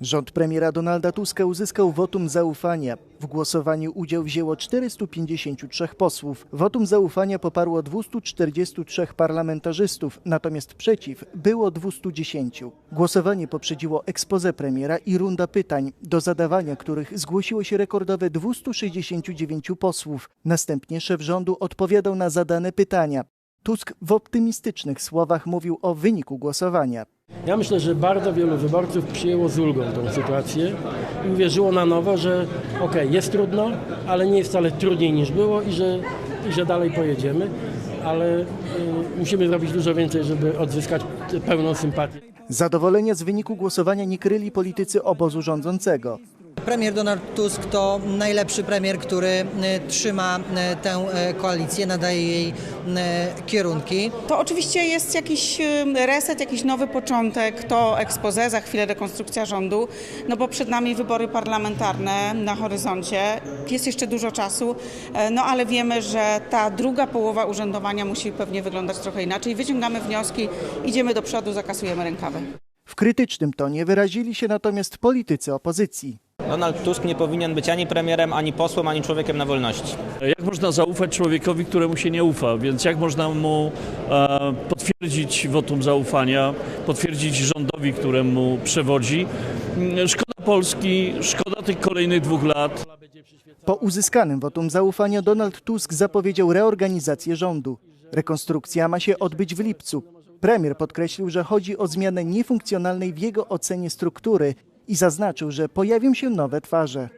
Rząd premiera Donalda Tuska uzyskał wotum zaufania. W głosowaniu udział wzięło 453 posłów. Wotum zaufania poparło 243 parlamentarzystów, natomiast przeciw było 210. Głosowanie poprzedziło expose premiera i runda pytań, do zadawania których zgłosiło się rekordowe 269 posłów. Następnie szef rządu odpowiadał na zadane pytania. Tusk w optymistycznych słowach mówił o wyniku głosowania. Ja myślę, że bardzo wielu wyborców przyjęło z ulgą tę sytuację i uwierzyło na nowo, że okej, jest trudno, ale nie jest wcale trudniej niż było i że, i że dalej pojedziemy, ale y, musimy zrobić dużo więcej, żeby odzyskać pełną sympatię. Zadowolenia z wyniku głosowania nie kryli politycy obozu rządzącego. Premier Donald Tusk to najlepszy premier, który e, trzyma e, tę e, koalicję, nadaje jej kierunki. To oczywiście jest jakiś ym, reset, jakiś nowy początek, to expose, za chwilę rekonstrukcja rządu, no bo przed nami wybory parlamentarne na horyzoncie, jest jeszcze dużo czasu, no ale wiemy, że ta druga połowa urzędowania musi pewnie wyglądać trochę inaczej. Wyciągamy wnioski, idziemy do przodu, zakasujemy rękawy. W krytycznym tonie wyrazili się natomiast politycy opozycji. Donald Tusk nie powinien być ani premierem, ani posłem, ani człowiekiem na wolności. Jak można zaufać człowiekowi, któremu się nie ufa? Więc jak można mu e, potwierdzić wotum zaufania, potwierdzić rządowi, któremu przewodzi? Mm, Szkoda Polski, szkoda tych kolejnych dwóch lat. Po uzyskanym wotum zaufania Donald Tusk zapowiedział reorganizację rządu. Rekonstrukcja ma się odbyć w lipcu. Premier podkreślił, że chodzi o zmianę niefunkcjonalnej w jego ocenie struktury i zaznaczył, że pojawią się nowe twarze.